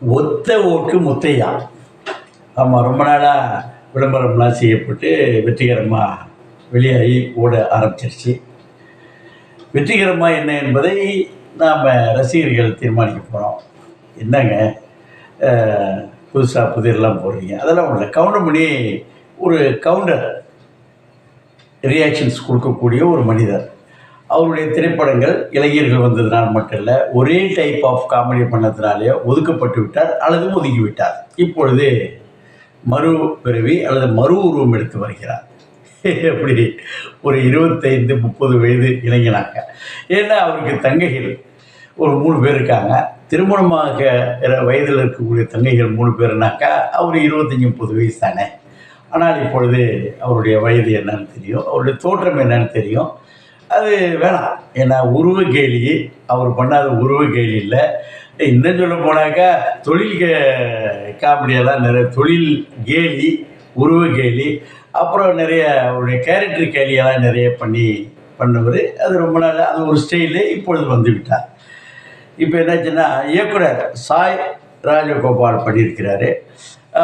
ஒத்த ஓட்டு முத்தையா. ஆமாம் ரொம்ப நாளாக விளம்பரம்லாம் செய்யப்பட்டு வெற்றிகரமாக வெளியாகி ஓட ஆரம்பிச்சிருச்சு. வெற்றிகரமாக என்ன என்பதை நாம் ரசிகர்கள் தீர்மானிக்க போகிறோம் என்னங்க? புதுசாக புதிரெல்லாம் போடுறீங்க. அதெல்லாம் ஒன்றும் கவுண்டர் பண்ணி ஒரு கவுண்டர். ரியாக்ஷன்ஸ் கொடுக்கக்கூடிய ஒரு மனிதர். அவருடைய திரைப்படங்கள் இளைஞர்கள் வந்ததுனால் மட்டும் இல்லை ஒரே டைப் ஆஃப் காமெடி பண்ணதுனாலே ஒதுக்கப்பட்டு விட்டார் அல்லது ஒதுக்கி விட்டார் இப்பொழுது மறு பிறவி அல்லது மறு உருவம் எடுத்து வருகிறார். எப்படி ஒரு இருபத்தைந்து முப்பது வயது இளைஞனாங்க ஏன்னா அவருக்கு தங்கைகள் ஒரு மூணு பேர் இருக்காங்க. திருமணமாக வயதில் இருக்கக்கூடிய தங்கைகள் மூணு பேர்னாக்கா அவர் இருபத்தஞ்சி முப்பது வயசு தானே. ஆனால் இப்பொழுது அவருடைய வயது என்னன்னு தெரியும் அவருடைய தோற்றம் என்னன்னு தெரியும். அது வேணாம். ஏன்னா உருவ கேலி அவர் பண்ணாத உருவ கேலி இல்லை. இன்னும் சொல்ல போனாக்கா தொழில் கே காமெடியெல்லாம் நிறைய தொழில் கேலி உருவ கேலி அப்புறம் நிறைய அவருடைய கேரக்டர் கேலியெல்லாம் நிறைய பண்ணி பண்ணவர். அது ரொம்ப நாள் அது ஒரு ஸ்டைலு இப்பொழுது வந்து விட்டார் இப்போ என்னாச்சுன்னா இயக்குனர் சாய் ராஜகோபால் பண்ணியிருக்கிறாரு.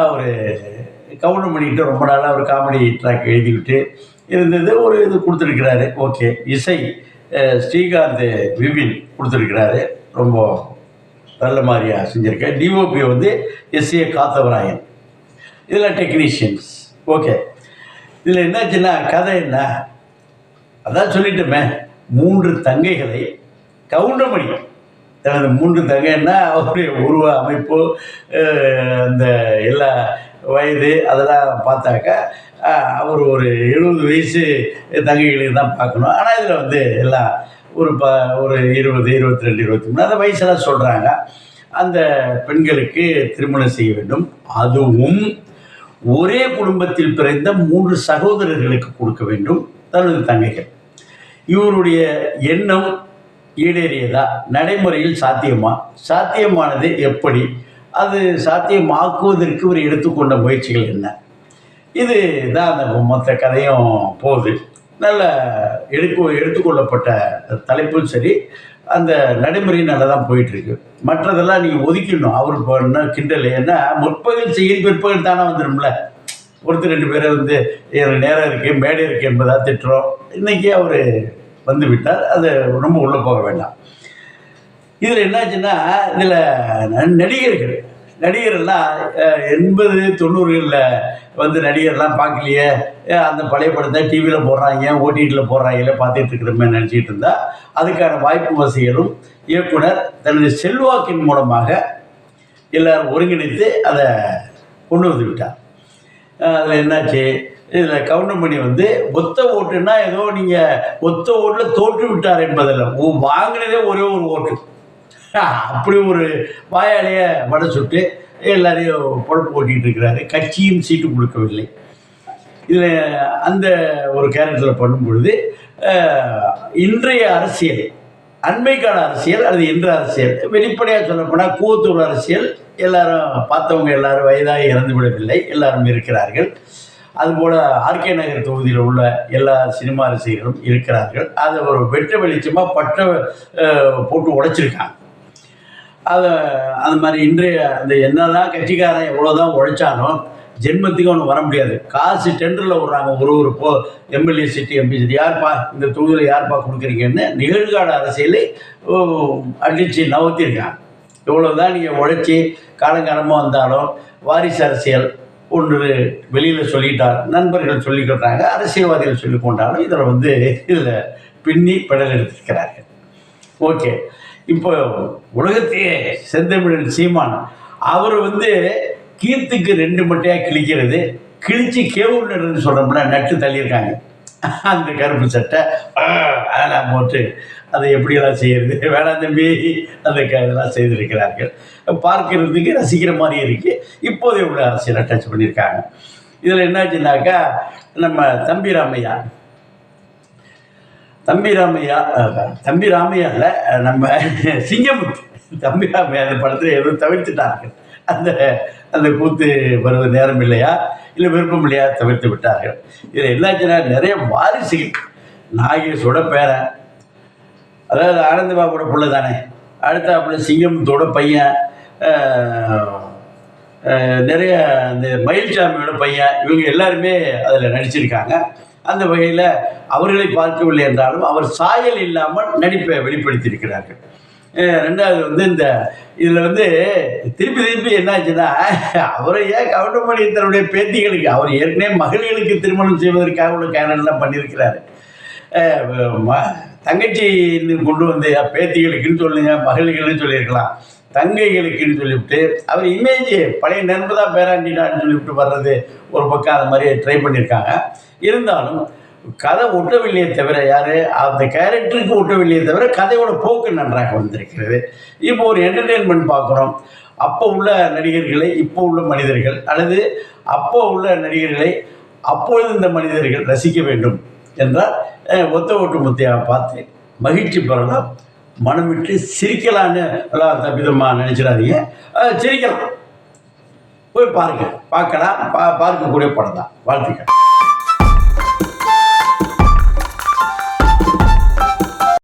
அவர் கவுண்டர் பண்ணிக்கிட்டு ரொம்ப நாளாக ஒரு காமெடி ட்ராக் எழுதிவிட்டு இருந்தது ஒரு இது கொடுத்துருக்கிறாரு. ஓகே இசை ஸ்ரீகாந்த் விபின் கொடுத்துருக்கிறாரு. ரொம்ப நல்ல மாதிரியாக செஞ்சுருக்கேன் டிஓபி வந்து எஸ்ஏ காத்தவராயன். இதில் டெக்னீஷியன்ஸ் ஓகே. இதில் என்னாச்சுன்னா கதை என்ன? அதான் சொல்லிட்டோமே. மூன்று தங்கைகளை கவுண்டமணி தனது மூன்று தங்கைன்னா அவருடைய உருவ அமைப்பு அந்த எல்லா வயது அதெல்லாம் பார்த்தாக்கா அவர் ஒரு எழுபது வயசு தங்கைகளுக்கு தான் பார்க்கணும். ஆனால் இதில் வந்து எல்லாம் ஒரு ப ஒரு இருபது இருபத்தி ரெண்டு இருபத்தி மூணு அந்த வயசெல்லாம் சொல்கிறாங்க அந்த பெண்களுக்கு திருமணம் செய்ய வேண்டும். அதுவும் ஒரே குடும்பத்தில் பிறந்த மூன்று சகோதரர்களுக்கு கொடுக்க வேண்டும். தனது தங்கைகள். இவருடைய எண்ணம் ஈடேறியதா? நடைமுறையில் சாத்தியமா? சாத்தியமானது எப்படி? அது சாத்தியமாக்குவதற்கு இவர் எடுத்துக்கொண்ட முயற்சிகள் என்ன? இது தான் அந்த மொத்த கதையும் போகுது. நல்ல எடுக்க எடுத்துக்கொள்ளப்பட்ட தலைப்பும் சரி அந்த நடைமுறையும் நல்லா தான் போயிட்டுருக்கு. மற்றதெல்லாம் நீங்கள் ஒதுக்கிடணும். அவர் பண்ண கிண்டல் ஏன்னா முற்பகல் செய்யும் பிற்பகல் தானே வந்துடும்ல ஒருத்தர் ரெண்டு பேரை வந்து எனக்கு நேரம் இருக்குது மேடை இருக்குது என்பதாக திட்டுறோம். இன்றைக்கி அவர் வந்து விட்டார். அது ரொம்ப உள்ளே போக வேண்டாம். இதில் என்னாச்சுன்னா இதில் நடிகர்கள் நடிகர்லாம் எண்பது தொண்ணூறுகளில் வந்து நடிகர்லாம் பார்க்கலையே. அந்த பழைய படத்தை டிவியில் போடுறாங்க ஓடிடியில் போடுறாங்களே பார்த்துட்டு இருக்கிறோமே நினச்சிட்டு இருந்தா அதுக்கான வாய்ப்பு வசதிகளும் இயக்குனர் தனது செல்வாக்கின் மூலமாக எல்லாரும் ஒருங்கிணைத்து அதை கொண்டு வந்து விட்டார். அதில் என்னாச்சு? இதில் கவுண்டமணி வந்து ஒத்த ஓட்டுன்னா ஏதோ நீங்கள் ஒத்த ஓட்டில் தோற்று விட்டார் என்பதில்லை. ஓ வாங்கினதே ஒரே ஒரு ஓட்டு. அப்படி ஒரு வாயாலேயே வடை சுட்டு எல்லாரையும் பொழப்பு ஓட்டிகிட்டு இருக்கிறாரு. கட்சியும் சீட்டு கொடுக்கவில்லை. இதில் அந்த ஒரு கேரக்டரில் பண்ணும் பொழுது இன்றைய அரசியல் அண்மைக்கான அரசியல் அல்லது இன்ற அரசியல் வெளிப்படையாக சொல்லப்போனால் கூத்தூர் அரசியல் எல்லாரும் பார்த்தவங்க எல்லாரும் வயதாகி இறந்து விடவில்லை எல்லாரும் இருக்கிறார்கள். அதுபோல் ஆர்கே நகர் தொகுதியில் உள்ள எல்லா சினிமா ரசிகர்களும் இருக்கிறார்கள். அதை ஒரு வெட்ட வெளிச்சமாக பட்ட போட்டு உடைச்சிருக்காங்க. அதை அது மாதிரி இன்றைய அந்த என்னதான் கட்சிக்காரன் எவ்வளோதான் உழைச்சாலும் ஜென்மத்துக்கு ஒன்று வர முடியாது. காசு டெண்டரில் விடுறாங்க ஒரு ஒரு போ எம்எல்ஏ சிட்டி எம்பி சிட்டி யார்ப்பா இந்த தொகுதியில் யார்ப்பா கொடுக்குறீங்கன்னு நிகழ்கால அரசியலை ஓ, அடித்து நவர்த்திருக்காங்க எவ்வளோ தான் நீங்கள் உழைச்சி காலங்காலமாக வந்தாலும் வாரிசு அரசியல் ஒன்று வெளியில் சொல்லிட்டார் நண்பர்கள் சொல்லிக்கிட்டாங்க அரசியல்வாதிகள் சொல்லி கொண்டாலும் இதில் வந்து இதில் பின்னி பெடல் எடுத்திருக்கிறார்கள். ஓகே. இப்போ உலகத்தையே செந்தமிழன் சீமான் அவர் வந்து கீர்த்துக்கு ரெண்டு மட்டையாக கிழிக்கிறது கிழிச்சு கேவூர் நடுன்னு சொல்கிறோம்னா நட்டு தள்ளியிருக்காங்க. அந்த கருப்பு சட்டை அதெல்லாம் போட்டு அதை எப்படியெல்லாம் செய்யறது? வேணாம் தம்பி அந்த க இதெல்லாம் செய்திருக்கிறார்கள். பார்க்கிறதுக்கு ரசிக்கிற மாதிரி இருக்குது இப்போதைய உள்ள அரசியல் டச் பண்ணியிருக்காங்க. இதில் என்னாச்சுன்னாக்கா நம்ம தம்பி ராமையா தம்பி ராமையா தம்பி ராமையா இல்லை நம்ம சிங்கமுத்து. தம்பி ராமையா அந்த படத்தில் எதுவும் தவிர்த்துட்டார்கள். அந்த அந்த கூத்து வருவது நேரம் இல்லையா? இல்லை விருப்பம் இல்லையா? தவிர்த்து விட்டார்கள். இதில் என்னாச்சுன்னா நிறைய வாரிசுகள். நாகேஷோட பேரன் அதாவது ஆனந்தபாபோட பிள்ளை தானே. அடுத்தாப்புல சிங்கமுத்தோட பையன் நிறைய இந்த மயில்சாமியோட பையன் இவங்க எல்லாருமே அதில் நடிச்சிருக்காங்க. அந்த வகையில் அவர்களை பார்க்கவில்லை என்றாலும் அவர் சாயல் இல்லாமல் நடிப்பை வெளிப்படுத்தியிருக்கிறார்கள். ரெண்டாவது வந்து இந்த இதில் வந்து திருப்பி திருப்பி என்னாச்சுன்னா அவரை ஏன் கவுண்டமணி தன்னுடைய பேத்திகளுக்கு அவர் ஏற்கனவே மகளிர்களுக்கு திருமணம் செய்வதற்காக உள்ள கேனல்லாம் பண்ணியிருக்கிறாரு. தங்கச்சி இன்னும் கொண்டு வந்து பேத்திகளுக்குன்னு சொல்லுங்கள் மகள்களுன்னு சொல்லியிருக்கலாம். தங்கைகளுக்குன்னு சொல்லிவிட்டு அவர் இமேஜ் பழைய நண்பதா பேராண்டிடான்னு சொல்லிவிட்டு வர்றது ஒரு பக்கம் அது மாதிரி ட்ரை பண்ணியிருக்காங்க. இருந்தாலும் கதை ஒட்டவில்லையே தவிர யார்? அந்த கேரக்டருக்கு ஒட்டவில்லையே தவிர கதையோட போக்கு நன்றாக வந்திருக்கிறது. இப்போ ஒரு என்டர்டெயின்மெண்ட் பார்க்குறோம். அப்போ உள்ள நடிகர்களை இப்போ உள்ள மனிதர்கள் அல்லது அப்போ உள்ள நடிகர்களை அப்பொழுது இந்த மனிதர்கள் ரசிக்க வேண்டும் என்றால் ஒத்த ஓட்டு முத்தையாக பார்த்து மகிழ்ச்சி பெறலாம். மனம் விட்டு சிரிக்கலான்னு எல்லாம் தப்பிதமாக நினச்சிடாதீங்க. சிரிக்கலாம். போய் பாருங்க. பார்க்கலாம். பா பார்க்கக்கூடிய படம் தான். வாழ்த்துக்கள்.